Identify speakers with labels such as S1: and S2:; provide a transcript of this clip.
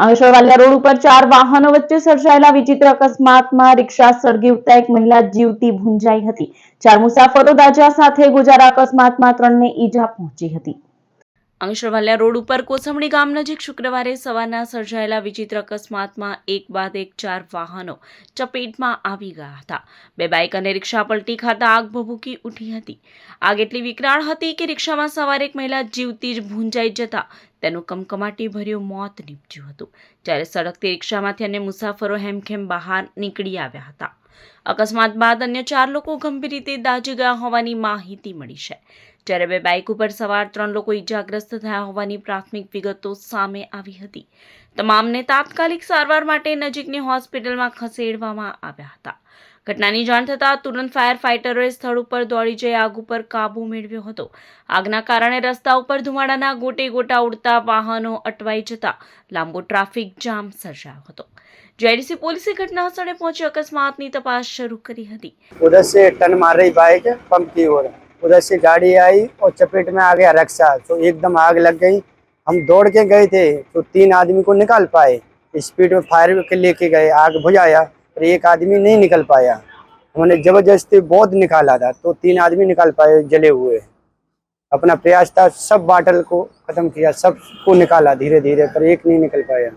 S1: Ankleshwar road ઉપર ચાર વાહનો વચ્ચે સર્જાયેલા વિચિત્ર અકસ્માતમાં રિક્ષા સળગી એક મહિલા જીવતી ભૂંજાઈ હતી. ચાર મુસાફરો દાજા સાથે ગુજારા અકસ્માતમાં ત્રણને ઈજા પહોંચી હતી. અંકલેશ્વર રોડ ઉપર કોસંબડી ગામ નજીક શુક્રવારે સવારના સર્જાયેલા વિચિત્ર અકસ્માતમાં એક બાદ એક ચાર વાહનો ચપેટમાં આવી ગયા હતા. બે બાઇક અને રિક્ષા પલટી ખાતા આગ ભભૂકી ઉઠી હતી. આગ એટલી વિકરાળ હતી કે રિક્ષામાં સવાર એક મહિલા જીવતી જ ભૂંજાઈ જતા તેનું કમકમાટી ભર્યું મોત નીપજ્યું હતું. જ્યારે સળગતી રિક્ષામાંથી અન્ય મુસાફરો હેમખેમ બહાર નીકળી આવ્યા હતા. અકસ્માત બાદ અન્ય ચાર લોકો ગંભીર રીતે દાજી ગયા હોવાની માહિતી મળી છે. જ્યારે બે બાઇક ઉપર સવાર ત્રણ લોકો ઈજાગ્રસ્ત થયા હોવાની પ્રાથમિક વિગતો સામે આવી હતી. તમામને તાત્કાલિક સારવાર માટે નજીકની હોસ્પિટલમાં ખસેડવામાં આવ્યા હતા. ઘટનાની જાણ થતાં તુરંત ફાયર ફાઇટરોએ સ્થળ ઉપર દોડી જઈ આગ ઉપર કાબૂ મેળવ્યો હતો આગના કારણે રસ્તા ઉપર ધુમાડાના ગોટે ગોટા ઉડતા વાહનો અટવાઈ જતા લાંબો ટ્રાફિક જામ સર્જાયો હતો જેડીસી પોલીસે ઘટના સ્થળે પહોંચી અકસ્માતની તપાસ શરૂ કરી હતી
S2: उधर से टर्न मार रही बाइक पंप की ओर उधर से गाड़ी आई और चपेट में आ गया रक्षा तो एकदम आग लग गई हम दौड़ के गए थे तो तीन आदमी को निकाल पाए स्पीड में फायर के लेके गए आग बुझाया पर एक आदमी नहीं निकल पाया। हमने ज़बरदस्ती बहुत निकाला था तो तीन आदमी निकाल पाए, जले हुए। अपना प्रयास था, सब बाटल को खत्म किया, सबको निकाला धीरे धीरे पर एक नहीं निकल पाया।